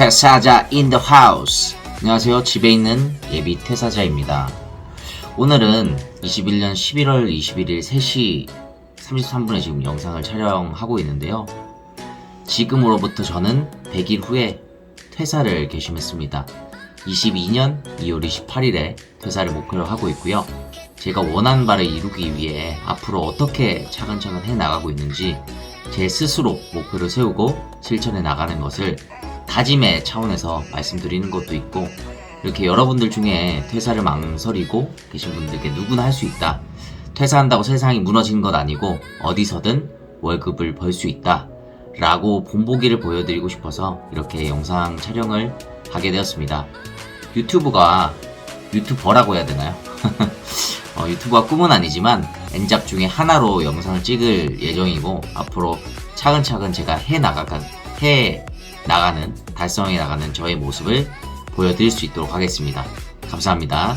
퇴사자 the house. 안녕하세요. 집에 있는 예비 퇴사자입니다. 오늘은 21년 11월 21일 3시 33분에 지금 영상을 촬영하고 있는데요. 지금으로부터 저는 100일 후에 퇴사를 결심했습니다. 22년 2월 28일에 퇴사를 목표로 하고 있고요. 제가 원하는 바를 이루기 위해 앞으로 어떻게 차근차근 해 나가고 있는지 제 스스로 목표를 세우고 실천해 나가는 것을 다짐의 차원에서 말씀드리는 것도 있고 이렇게 여러분들 중에 퇴사를 망설이고 계신 분들께 누구나 할 수 있다. 퇴사한다고 세상이 무너지는 것 아니고 어디서든 월급을 벌 수 있다. 라고 본보기를 보여드리고 싶어서 이렇게 영상 촬영을 하게 되었습니다. 유튜브가 유튜버라고 해야 되나요? 어, 유튜브가 꿈은 아니지만 엔잡 중에 하나로 영상을 찍을 예정이고 앞으로 차근차근 제가 해 나가가 해 나가는 달성해 나가는 저의 모습을 보여드릴 수 있도록 하겠습니다. 감사합니다.